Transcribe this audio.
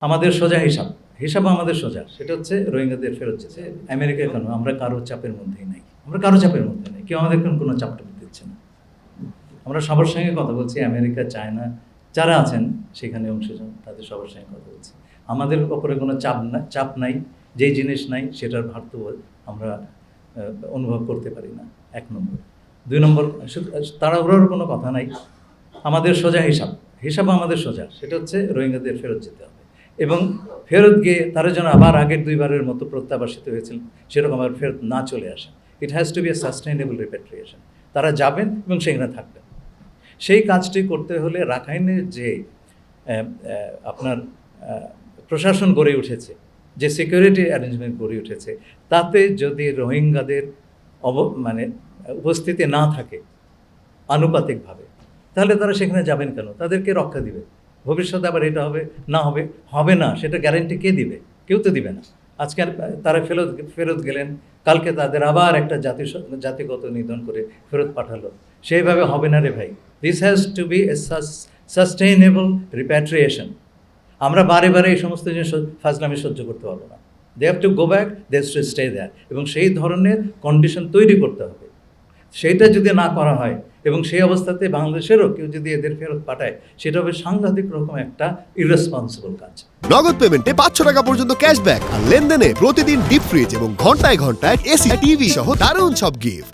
আমাদের সোজা হিসাব। হিসাব আমাদের সোজা। সেটা হচ্ছে রোহিঙ্গাদের ফেরত যেতে আমেরিকা কেন? আমরা কারও চাপের মধ্যেই নাই। আমরা কারও চাপের মধ্যে নেই। কেউ আমাদের কোনো কোনো চাপটা দিচ্ছে না। আমরা সবার সঙ্গে কথা বলছি। আমেরিকা, চায়না যারা আছেন, সেখানে অংশীজন, তাদের সবার সঙ্গে কথা বলছি। আমাদের ওপরে কোনো চাপ না চাপ নাই। যেই জিনিস নাই, সেটার ভারত আমরা অনুভব করতে পারি না। এক নম্বর। দুই নম্বর তাড়াহুড়োর কোনো কথা নাই। আমাদের সোজা হিসাব। হিসাব আমাদের সোজা। সেটা হচ্ছে রোহিঙ্গাদের ফেরত যেতে হবে। এবং ফেরত গিয়ে তারা যেন আবার আগের দুইবারের মতো প্রত্যাবাসিত হয়েছিল, সেরকম আবার ফেরত না চলে আসে। It has to be a sustainable repatriation তারা যাবেন এবং সেখানে থাকবেন। সেই কাজটি করতে হলে রাখাইনের যে আপনার প্রশাসন গড়ে উঠেছে, যে সিকিউরিটি অ্যারেঞ্জমেন্ট গড়ে উঠেছে, তাতে যদি রোহিঙ্গাদের অব মানে উপস্থিতি না থাকে, আনুপাতিকভাবে, তাহলে তারা সেখানে যাবেন কেন? তাদেরকে রক্ষা দিবে ভবিষ্যতে আবার এটা হবে, না হবে হবে না, সেটা গ্যারেন্টি কে দিবে? কেউ তো দিবে না। আজকে তারা ফেরত ফেরত গেলেন, কালকে তাদের আবার একটা জাতি জাতিগত নিধন করে ফেরত পাঠালো। সেইভাবে হবে না রে ভাই। This has to be a sustainable repatriation আমরা বারে বারে এই সমস্ত জিনিস ফাজলামি সহ্য করতে পারব না। They have to go back they to stay there এবং সেই ধরনের কন্ডিশন তৈরি করতে হবে। সেইটা যদি না করা হয় এবং সেই অবস্থাতে বাংলাদেশেরও কেউ যদি এদের ফেরত পাঠায়, সেটা হবে সাংঘাতিক রকম একটা ইরেসপন্সিবল কাজ। নগদ পেমেন্টে পাঁচশো টাকা পর্যন্ত ক্যাশব্যাক আর লেনদেনে প্রতিদিন ডিপ ফ্রিজ এবং ঘন্টায় ঘন্টায় এসি, টিভি সহ দারুণ সব গিফট